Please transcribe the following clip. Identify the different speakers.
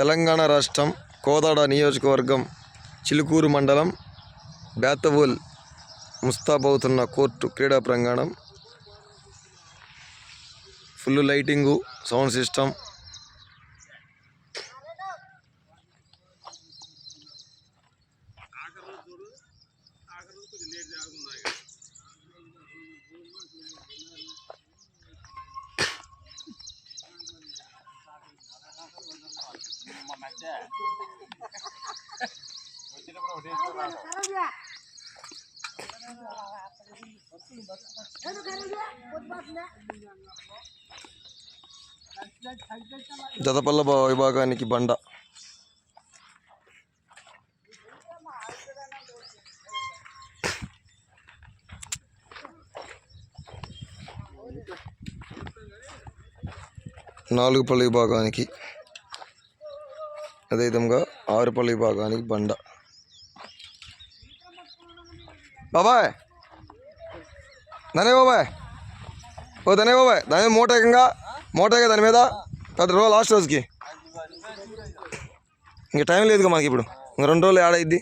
Speaker 1: తెలంగాణ రాష్ట్రం కోదాడ నియోజకవర్గం చిలుకూరు మండలం బేతవోల్ ముస్తాబవుతున్న కోర్టు క్రీడా ప్రాంగణం. ఫుల్ లైటింగు సౌండ్ సిస్టమ్ జతపల్ల విభాగానికి బండ. నాలుగు పళ్ళ విభాగానికి అదేవిధంగా ఆరుపల్లి భాగానికి బండ. బాబాయ్! దానే బాబాయ్! ఓ దానే బాబాయ్! దాని మీద మూట ఏకంగా మూట దాని మీద. పెద్ద రోజు లాస్ట్ రోజుకి. ఇంక టైం లేదుగా మనకి ఇప్పుడు. ఇంక రెండు రోజులు యాడ్ అయింది